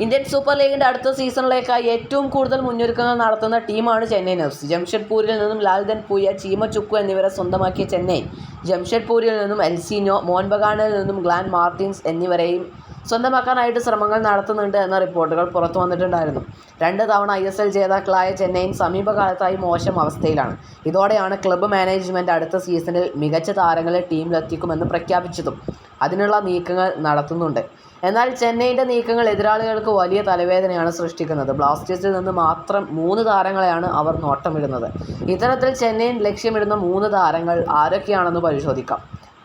Indian super ലീഗിന്റെ അടുത്ത സീസണിലേക്കായി ഏറ്റവും കൂടുതൽ മുന്നൊരുക്കങ്ങൾ നടത്തുന്ന ടീമാണ് ചെന്നൈയിൻ എഫ് സി. ജംഷഡ്പൂരിൽ നിന്നും ലാൽദൻ പൂയ ചീമ ചുക്കു എന്നിവരെ സ്വന്തമാക്കിയ ചെന്നൈ. ജംഷഡ്പൂരിൽ നിന്നും എൽസിനോ മോഹൻബഗാനിൽ നിന്നും ഗ്ലാൻ മാർട്ടിൻസ് എന്നിവരെയും സ്വന്തമാക്കാനായിട്ട് ശ്രമങ്ങൾ നടത്തുന്നുണ്ട് എന്ന റിപ്പോർട്ടുകൾ പുറത്തു വന്നിട്ടുണ്ടായിരുന്നു. രണ്ട് തവണ ഐ എസ് എൽ ജേതാക്കളായ ചെന്നൈയിൻ സമീപകാലത്തായി മോശം അവസ്ഥയിലാണ്. ഇതോടെയാണ് ക്ലബ്ബ് മാനേജ്മെന്റ് അടുത്ത സീസണിൽ മികച്ച താരങ്ങളെ ടീമിലെത്തിക്കുമെന്ന് പ്രഖ്യാപിച്ചതും. അതിനുള്ള നീക്കങ്ങൾ നടത്തുന്നുണ്ട്. എന്നാൽ ചെന്നൈയിന്റെ നീക്കങ്ങൾ എതിരാളികൾക്ക് വലിയ തലവേദനയാണ് സൃഷ്ടിക്കുന്നത്. ബ്ലാസ്റ്റേഴ്സിൽ നിന്ന് മാത്രം മൂന്ന് താരങ്ങളെയാണ് അവർ നോട്ടമിടുന്നത്. ഇത്തരത്തിൽ ചെന്നൈയിൻ ലക്ഷ്യമിടുന്ന മൂന്ന് താരങ്ങൾ ആരൊക്കെയാണെന്ന് പരിശോധിക്കാം.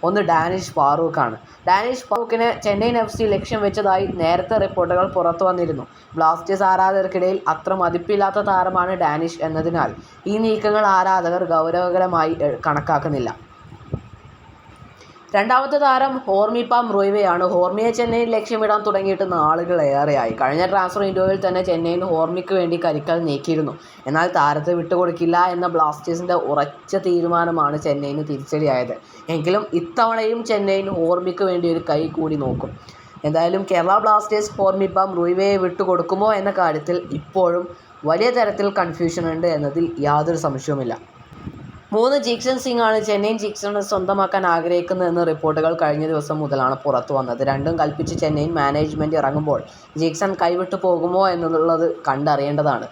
ഒന്ന് ഡാനിഷ് ഫാറൂഖാണ്. ഡാനിഷ് ഫാറൂഖിനെ ചെന്നൈയിൻ എഫ് സി ലക്ഷ്യം വെച്ചതായി നേരത്തെ റിപ്പോർട്ടുകൾ പുറത്തു വന്നിരുന്നു. ബ്ലാസ്റ്റേഴ്സ് ആരാധകർക്കിടയിൽ അത്ര മതിപ്പില്ലാത്ത താരമാണ് ഡാനിഷ് എന്നതിനാൽ ഈ നീക്കങ്ങൾ ആരാധകർ ഗൗരവകരമായി കണക്കാക്കുന്നില്ല. രണ്ടാമത്തെ താരം ഹോർമിപ്പാം റോയ്വയാണ്. ഹോർമിയെ ചെന്നൈയിൽ ലക്ഷ്യമിടാൻ തുടങ്ങിയിട്ട് നാളുകൾ ഏറെയായി. കഴിഞ്ഞ ട്രാൻസ്ഫർ വിൻഡോയിൽ തന്നെ ചെന്നൈയിൽ ഹോർമിക്ക് വേണ്ടി കരിക്കൽ നീക്കിയിരുന്നു. എന്നാൽ താരത്തെ വിട്ടുകൊടുക്കില്ല എന്ന ബ്ലാസ്റ്റേഴ്സിന്റെ ഉറച്ച തീരുമാനമാണ് ചെന്നൈയിന് തിരിച്ചടിയായത്. എങ്കിലും ഇത്തവണയും ചെന്നൈയിൽ ഹോർമിക്ക് വേണ്ടി ഒരു കൈ കൂടി നോക്കും. എന്തായാലും കേരള ബ്ലാസ്റ്റേഴ്സ് ഹോർമിപ്പാം റോയ്വയെ വിട്ടുകൊടുക്കുമോ എന്ന കാര്യത്തിൽ ഇപ്പോഴും വലിയ തരത്തിൽ കൺഫ്യൂഷൻ ഉണ്ട് എന്നതിൽ യാതൊരു സംശയവുമില്ല. മൂന്ന് ജിക്സൺ സിംഗ് ആണ് ചെന്നൈയിൻ ജിക്സണെ സ്വന്തമാക്കാൻ ആഗ്രഹിക്കുന്നതെന്ന് റിപ്പോർട്ടുകൾ കഴിഞ്ഞ ദിവസം മുതലാണ് പുറത്തു വന്നത്. രണ്ടും കൽപ്പിച്ച് ചെന്നൈയിൻ മാനേജ്മെന്റ് ഇറങ്ങുമ്പോൾ ജിക്സൺ കൈവിട്ടു പോകുമോ എന്നുള്ളത് കണ്ടറിയേണ്ടതാണ്.